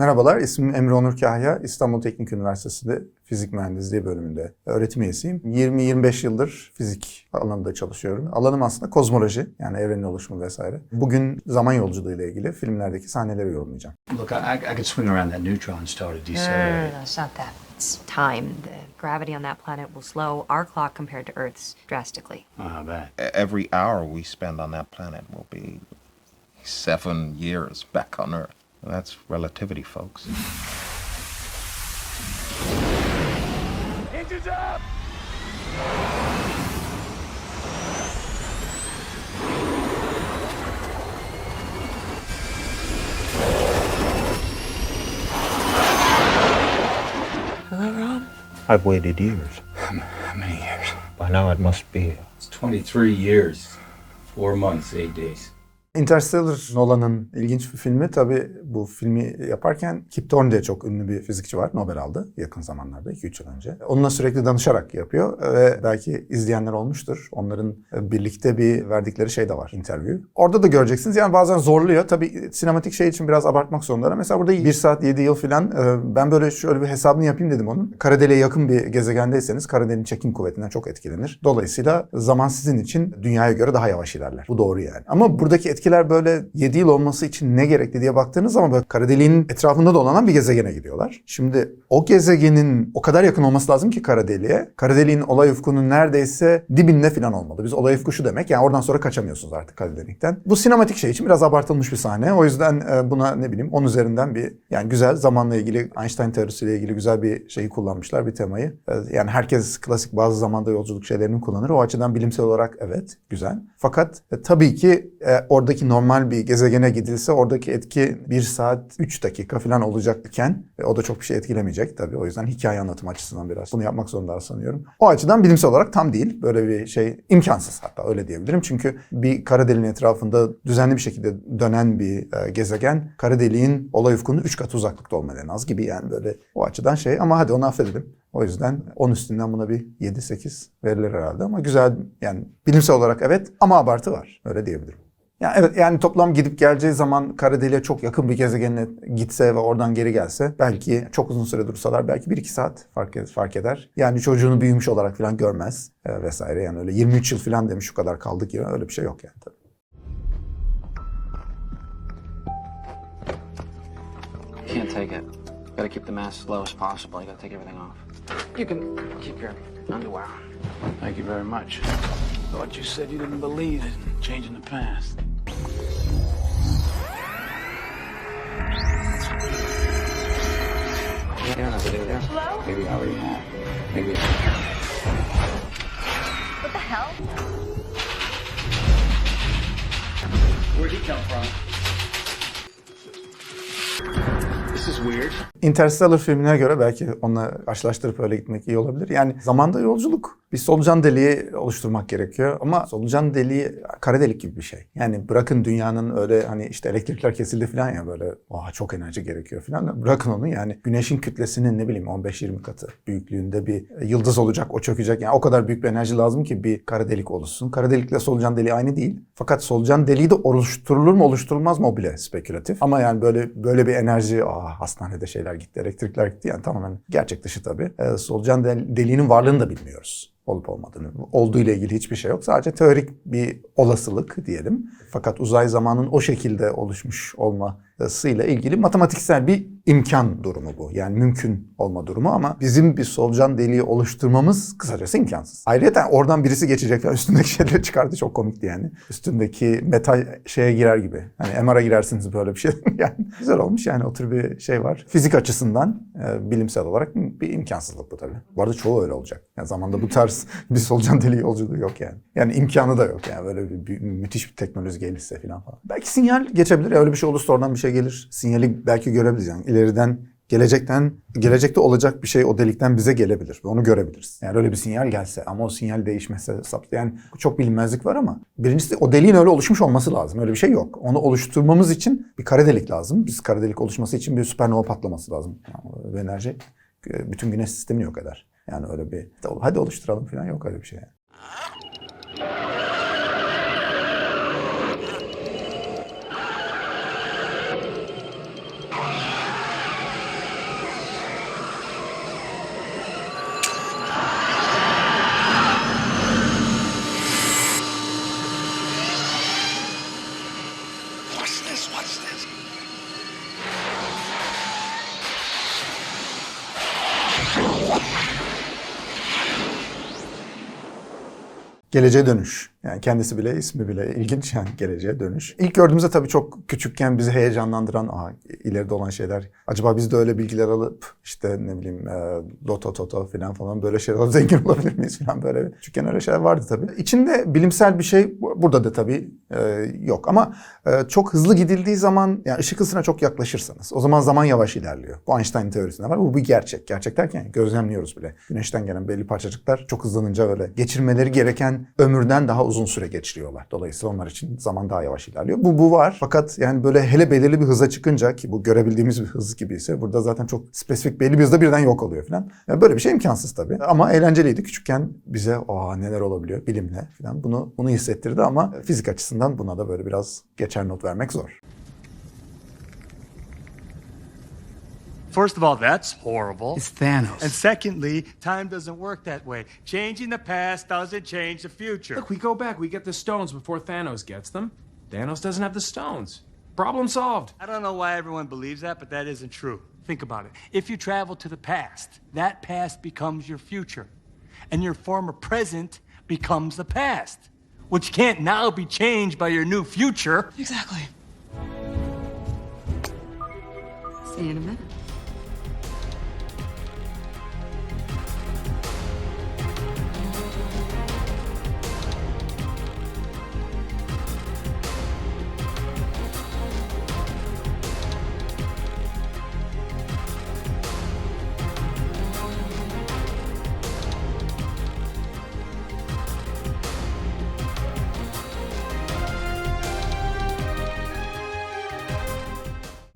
Merhabalar, ismim Emre Onur Kahya. İstanbul Teknik Üniversitesi'nde fizik mühendisliği bölümünde öğretim üyesiyim. 20-25 yıldır fizik alanında çalışıyorum. Alanım aslında kozmoloji, yani evrenin oluşumu vesaire. Bugün zaman yolculuğu ile ilgili filmlerdeki sahneleri yorumlayacağım. Look, I, I could swing around that neutron star to No, no, no, decelerate. no, it's not that. It's time. The gravity on that planet will slow our clock compared to Earth's drastically. Oh, I bet. E- Every hour we spend on that planet will be seven years back on Earth. That's relativity, folks. I've waited years. How many years? By now it must be It's 23 years, four months, eight days. Interstellar Nolan'ın ilginç bir filmi. Tabii bu filmi yaparken Kip Thorne diye çok ünlü bir fizikçi var. Nobel aldı yakın zamanlarda, 2-3 yıl önce. Onunla sürekli danışarak yapıyor ve belki izleyenler olmuştur. Onların birlikte bir verdikleri şey de var, interview. Orada da göreceksiniz. Yani bazen zorluyor. Tabii sinematik şey için biraz abartmak zorundalar. Mesela burada 1 saat 7 yıl falan e, ben böyle şöyle bir hesabını yapayım dedim onun. Kara deliğe yakın bir gezegendeyseniz kara deliğin çekim kuvvetinden çok etkilenir. Dolayısıyla zaman sizin için dünyaya göre daha yavaş ilerler. Bu doğru yani. Ama buradaki etkiler böyle 7 yıl olması için ne gerekli diye baktığınız zaman böyle kara deliğin etrafında dolanan bir gezegene gidiyorlar. Şimdi o gezegenin o kadar yakın olması lazım ki kara deliğe. Kara deliğin olay ufkunun neredeyse dibinde falan olmalı. Biz olay ufku şu demek yani oradan sonra kaçamıyorsunuz artık kara delikten. Bu sinematik şey için biraz abartılmış bir sahne. O yüzden e, buna ne bileyim 10 üzerinden bir yani güzel zamanla ilgili Einstein teorisiyle ilgili güzel bir şeyi kullanmışlar bir temayı. E, Yani herkes klasik bazı zamanda yolculuk şeylerini kullanır. O açıdan bilimsel olarak evet güzel. Fakat e, tabii ki e, oradaki normal bir gezegene gidilse oradaki etki 1 saat 3 dakika falan olacakken e, o da çok bir şey etkilemeyecek tabii. O yüzden hikaye anlatım açısından biraz bunu yapmak zorunda sanıyorum. O açıdan bilimsel olarak tam değil. Böyle bir şey imkansız hatta öyle diyebilirim. Çünkü bir kara deliğin etrafında düzenli bir şekilde dönen bir e, gezegen kara deliğin olay ufkunun 3 katı uzaklıkta olmalı en az gibi yani böyle o açıdan şey ama hadi onu affedelim. O yüzden 10 üstünden buna bir 7-8 verilir herhalde ama güzel yani bilimsel olarak evet ama abartı var öyle diyebilirim. Ya evet yani toplam gidip geleceği zaman kara deliğe çok yakın bir gezegenine gitse ve oradan geri gelse belki çok uzun süre dursalar belki 1-2 saat fark, ed- fark eder. Yani çocuğunu büyümüş olarak falan görmez e, vesaire yani öyle 23 yıl falan demiş şu kadar kaldık ya öyle bir şey yok yani tabii. Can't take it. Gotta keep the mask as low as possible. You gotta take everything off. You can keep your underwear on. Thank you very much. Thought you said you didn't believe in changing the past. You don't have to do there. Hello? Maybe I already have. Maybe. What the hell? Where'd he come from? This is weird. Interstellar filmine göre belki onunla karşılaştırıp öyle gitmek iyi olabilir. Yani zamanda yolculuk. Bir solucan deliği oluşturmak gerekiyor ama solucan deliği kara delik gibi bir şey. Yani bırakın dünyanın öyle hani işte elektrikler kesildi falan ya böyle Oha, çok enerji gerekiyor falan. Bırakın onu yani güneşin kütlesinin ne bileyim 15-20 katı büyüklüğünde bir yıldız olacak o çökecek. Yani o kadar büyük bir enerji lazım ki bir kara delik oluşsun. Kara delikle solucan deliği aynı değil. Fakat solucan deliği de oluşturulur mu oluşturulmaz mı o bile spekülatif. Ama yani böyle böyle bir enerji aa hastanede şeyler gitti, elektrikler gitti yani tamamen gerçek dışı tabii. Ee, solucan del- deliğinin varlığını da bilmiyoruz olup olmadığını. Olduğu ile ilgili hiçbir şey yok. Sadece teorik bir olasılık diyelim. Fakat uzay zamanın o şekilde oluşmuş olmasıyla ilgili matematiksel bir imkan durumu bu. Yani mümkün olma durumu ama bizim bir solucan deliği oluşturmamız kısacası imkansız. Ayrıca oradan birisi geçecek ve üstündeki şeyleri çıkardı. Çok komikti yani. Üstündeki metal şeye girer gibi. Hani MR'a girersiniz böyle bir şey. yani güzel olmuş yani o tür bir şey var. Fizik açısından e, bilimsel olarak bir imkansızlık bu tabii. Bu arada çoğu öyle olacak. Yani zamanda bu tarz bir solucan deliği yolculuğu yok yani. Yani imkanı da yok yani böyle bir, bir- müthiş bir teknoloji gelirse falan falan. Belki sinyal geçebilir. Öyle bir şey olursa oradan bir şey gelir. Sinyali belki görebiliriz yani. İleriden gelecekten gelecekte olacak bir şey o delikten bize gelebilir onu görebiliriz. Yani öyle bir sinyal gelse ama o sinyal değişmezse sap- yani çok bilinmezlik var ama birincisi o deliğin öyle oluşmuş olması lazım. Öyle bir şey yok. Onu oluşturmamız için bir kara delik lazım. Biz kara delik oluşması için bir süpernova patlaması lazım. Yani enerji e, bütün güneş sistemini yok eder. Yani öyle bir hadi oluşturalım falan yok öyle bir şey. Yani. Geleceğe dönüş. Yani kendisi bile ismi bile ilginç yani geleceğe dönüş. İlk gördüğümüzde tabii çok küçükken bizi heyecanlandıran Aa, ileride olan şeyler. Acaba biz de öyle bilgiler alıp işte ne bileyim e, loto toto falan falan böyle şeyler alıp zengin olabilir miyiz falan böyle. Küçükken öyle şeyler vardı tabii. İçinde bilimsel bir şey bu- burada da tabii e, yok ama e, çok hızlı gidildiği zaman yani ışık hızına çok yaklaşırsanız o zaman zaman yavaş ilerliyor. Bu Einstein teorisinde var. Bu bir gerçek. Gerçek derken gözlemliyoruz bile. Güneşten gelen belli parçacıklar çok hızlanınca böyle geçirmeleri gereken ömürden daha uzun süre geçiriyorlar. Dolayısıyla onlar için zaman daha yavaş ilerliyor. Bu bu var. Fakat yani böyle hele belirli bir hıza çıkınca ki bu görebildiğimiz bir hız gibi ise burada zaten çok spesifik belli bir hızda birden yok oluyor falan. Yani böyle bir şey imkansız tabii. Ama eğlenceliydi. Küçükken bize aa neler olabiliyor bilimle falan bunu bunu hissettirdi ama fizik açısından buna da böyle biraz geçer not vermek zor. First of all, that's horrible. It's Thanos. And secondly, time doesn't work that way. Changing the past doesn't change the future. Look, we go back, we get the stones before Thanos gets them. Thanos doesn't have the stones. Problem solved. I don't know why everyone believes that, but that isn't true. Think about it. If you travel to the past, that past becomes your future. And your former present becomes the past, which can't now be changed by your new future. Exactly. See you in a minute.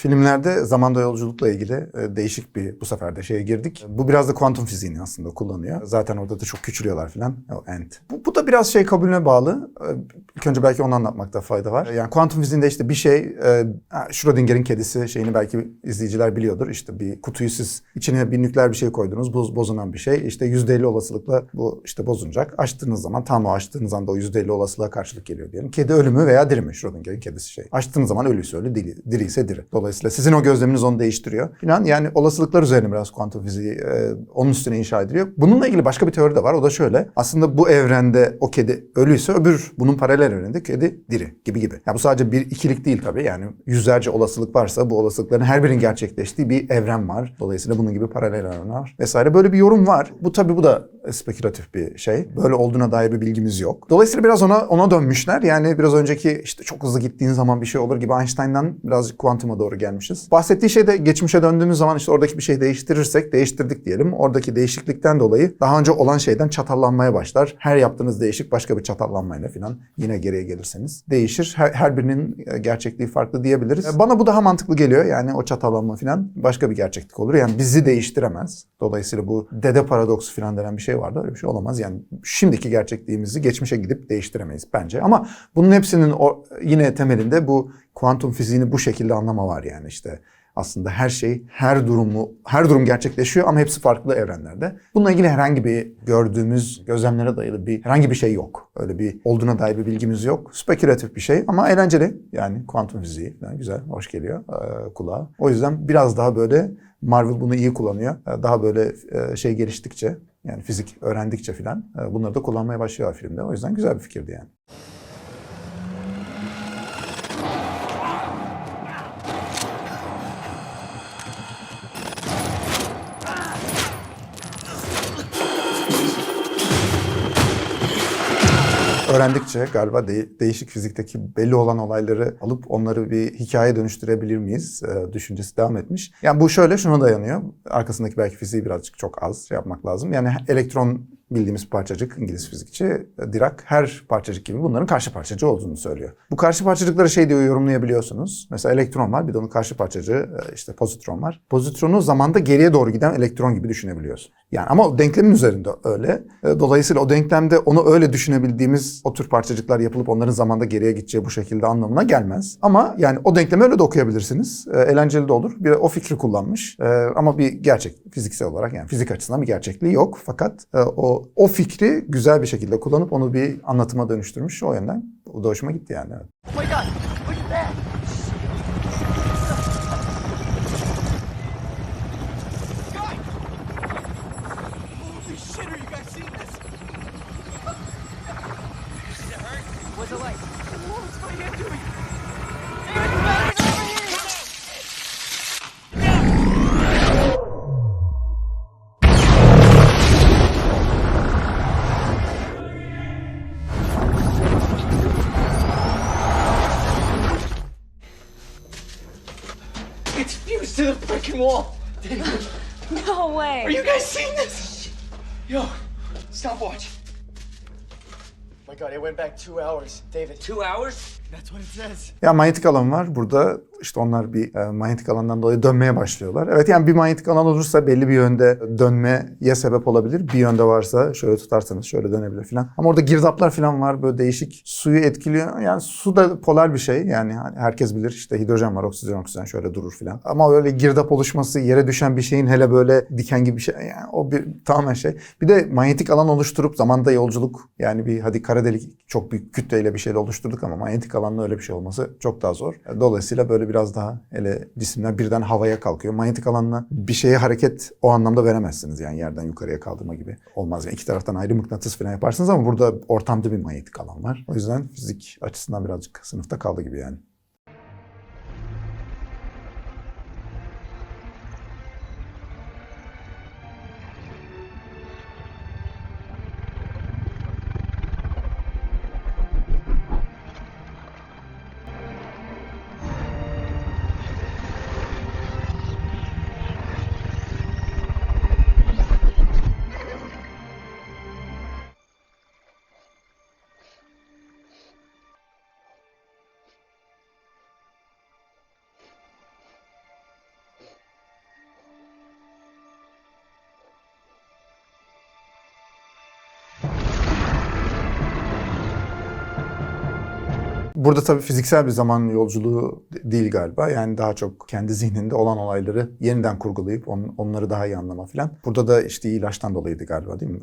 Filmlerde zamanda yolculukla ilgili e, değişik bir bu sefer de şeye girdik. Bu biraz da kuantum fiziğini aslında kullanıyor. Zaten orada da çok küçülüyorlar filan. End. Bu, bu da biraz şey kabulüne bağlı. E, İlk önce belki onu anlatmakta fayda var. Yani kuantum fiziğinde işte bir şey, e, Schrödinger'in kedisi şeyini belki izleyiciler biliyordur. İşte bir kutuyu siz içine bir nükleer bir şey koydunuz, boz, bozunan bir şey. İşte %50 olasılıkla bu işte bozulacak. Açtığınız zaman tam o açtığınız anda o %50 olasılığa karşılık geliyor diyelim. Kedi ölü mü veya diri mi? Schrödinger'in kedisi şey. Açtığınız zaman ölüyse ölü, diri, diri ise diri. Dolayısıyla sizin o gözleminiz onu değiştiriyor. Falan yani olasılıklar üzerine biraz kuantum fiziği e, onun üstüne inşa ediliyor. Bununla ilgili başka bir teori de var. O da şöyle. Aslında bu evrende o kedi ölüyse öbür bunun paralel evrende kedi diri gibi gibi. Ya bu sadece bir ikilik değil tabii. Yani yüzlerce olasılık varsa bu olasılıkların her birinin gerçekleştiği bir evren var. Dolayısıyla bunun gibi paralel evrenler vesaire. Böyle bir yorum var. Bu tabii bu da spekülatif bir şey. Böyle olduğuna dair bir bilgimiz yok. Dolayısıyla biraz ona ona dönmüşler. Yani biraz önceki işte çok hızlı gittiğin zaman bir şey olur gibi Einstein'dan birazcık kuantuma doğru gelmişiz. Bahsettiği şey de geçmişe döndüğümüz zaman işte oradaki bir şey değiştirirsek değiştirdik diyelim. Oradaki değişiklikten dolayı daha önce olan şeyden çatallanmaya başlar. Her yaptığınız değişik başka bir çatallanmayla falan yine geriye gelirseniz değişir. Her, her birinin e, gerçekliği farklı diyebiliriz. Bana bu daha mantıklı geliyor. Yani o çatallanma falan başka bir gerçeklik olur. Yani bizi değiştiremez. Dolayısıyla bu dede paradoksu falan denen bir şey vardı. Öyle bir şey olamaz. Yani şimdiki gerçekliğimizi geçmişe gidip değiştiremeyiz bence. Ama bunun hepsinin o, yine temelinde bu kuantum fiziğini bu şekilde anlama var yani işte. Aslında her şey, her durumu, her durum gerçekleşiyor ama hepsi farklı evrenlerde. Bununla ilgili herhangi bir gördüğümüz gözlemlere dayalı bir herhangi bir şey yok. Öyle bir olduğuna dair bir bilgimiz yok. Spekülatif bir şey ama eğlenceli. Yani kuantum fiziği falan güzel, hoş geliyor e, kulağa. O yüzden biraz daha böyle Marvel bunu iyi kullanıyor. Daha böyle şey geliştikçe yani fizik öğrendikçe filan bunları da kullanmaya başlıyor filmde. O yüzden güzel bir fikirdi yani. Öğrendikçe galiba de- değişik fizikteki belli olan olayları alıp onları bir hikaye dönüştürebilir miyiz e, düşüncesi devam etmiş. Yani bu şöyle şuna dayanıyor. Arkasındaki belki fiziği birazcık çok az şey yapmak lazım. Yani elektron bildiğimiz parçacık İngiliz fizikçi e, Dirac her parçacık gibi bunların karşı parçacığı olduğunu söylüyor. Bu karşı parçacıkları şey diyor yorumlayabiliyorsunuz. Mesela elektron var bir de onun karşı parçacığı e, işte pozitron var. Pozitronu zamanda geriye doğru giden elektron gibi düşünebiliyorsun. Yani ama o denklemin üzerinde öyle. E, Dolayısıyla o denklemde onu öyle düşünebildiğimiz o tür parçacıklar yapılıp onların zamanda geriye gideceği bu şekilde anlamına gelmez. Ama yani o denklemi öyle de okuyabilirsiniz. E, Eğlenceli de olur. Bir o fikri kullanmış. E, Ama bir gerçek fiziksel olarak yani fizik açısından bir gerçekliği yok. Fakat o o fikri güzel bir şekilde kullanıp onu bir anlatıma dönüştürmüş. O yönden o da hoşuma gitti yani. Evet. Fucking wall. David! No way. Are you guys seeing this? Yo, stopwatch. My God, it went back two hours. David. Two hours? Ya manyetik alan var. Burada işte onlar bir e, manyetik alandan dolayı dönmeye başlıyorlar. Evet yani bir manyetik alan olursa belli bir yönde dönmeye sebep olabilir. Bir yönde varsa şöyle tutarsanız şöyle dönebilir falan. Ama orada girdaplar falan var. Böyle değişik suyu etkiliyor. Yani su da polar bir şey. Yani hani herkes bilir işte hidrojen var, oksijen, oksijen şöyle durur falan. Ama öyle girdap oluşması, yere düşen bir şeyin hele böyle diken gibi bir şey. Yani o bir tamamen şey. Bir de manyetik alan oluşturup zamanda yolculuk yani bir hadi kara delik çok büyük kütleyle bir şeyle oluşturduk ama manyetik alanla öyle bir şey olması çok daha zor. Dolayısıyla böyle biraz daha hele cisimler birden havaya kalkıyor. Manyetik alanla bir şeye hareket o anlamda veremezsiniz. Yani yerden yukarıya kaldırma gibi olmaz. Yani iki taraftan ayrı mıknatıs falan yaparsınız ama burada ortamda bir manyetik alan var. O yüzden fizik açısından birazcık sınıfta kaldı gibi yani. Burada tabii fiziksel bir zaman yolculuğu değil galiba. Yani daha çok kendi zihninde olan olayları yeniden kurgulayıp on- onları daha iyi anlama falan. Burada da işte ilaçtan dolayıydı galiba değil mi?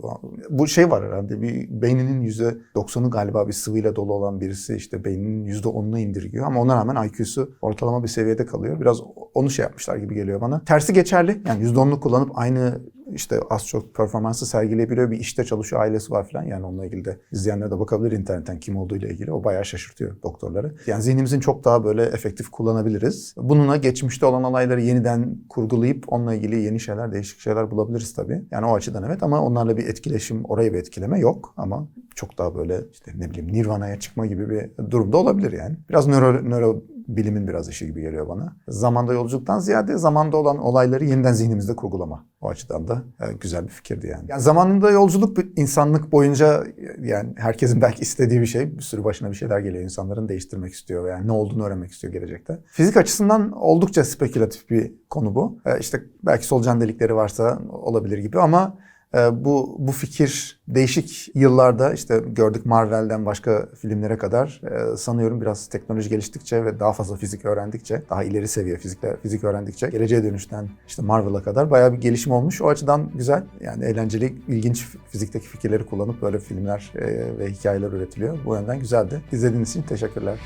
Bu şey var herhalde bir beyninin yüzde 90'ı galiba bir sıvıyla dolu olan birisi işte beyninin yüzde 10'unu indirgiyor. Ama ona rağmen IQ'su ortalama bir seviyede kalıyor. Biraz onu şey yapmışlar gibi geliyor bana. Tersi geçerli. Yani %10'unu kullanıp aynı işte az çok performansı sergileyebiliyor. Bir işte çalışıyor, ailesi var falan. Yani onunla ilgili de izleyenler de bakabilir internetten kim olduğu ile ilgili. O bayağı şaşırtıyor doktorları. Yani zihnimizin çok daha böyle efektif kullanabiliriz. Bununla geçmişte olan olayları yeniden kurgulayıp onunla ilgili yeni şeyler, değişik şeyler bulabiliriz tabii. Yani o açıdan evet ama onlarla bir etkileşim, oraya bir etkileme yok ama çok daha böyle işte ne bileyim Nirvana'ya çıkma gibi bir durumda olabilir yani. Biraz nöro, nöro bilimin biraz işi gibi geliyor bana. Zamanda yolculuktan ziyade zamanda olan olayları yeniden zihnimizde kurgulama. O açıdan da e, güzel bir fikirdi yani. yani. Zamanında yolculuk insanlık boyunca e, yani herkesin belki istediği bir şey. Bir sürü başına bir şeyler geliyor. insanların değiştirmek istiyor. Yani ne olduğunu öğrenmek istiyor gelecekte. Fizik açısından oldukça spekülatif bir konu bu. E, işte belki solucan delikleri varsa olabilir gibi ama bu bu fikir değişik yıllarda işte gördük Marvel'den başka filmlere kadar e, sanıyorum biraz teknoloji geliştikçe ve daha fazla fizik öğrendikçe, daha ileri seviye fizikler fizik öğrendikçe geleceğe dönüşten işte Marvel'a kadar bayağı bir gelişim olmuş. O açıdan güzel. Yani eğlenceli, ilginç fizikteki fikirleri kullanıp böyle filmler e, ve hikayeler üretiliyor. Bu yönden güzeldi. İzlediğiniz için teşekkürler.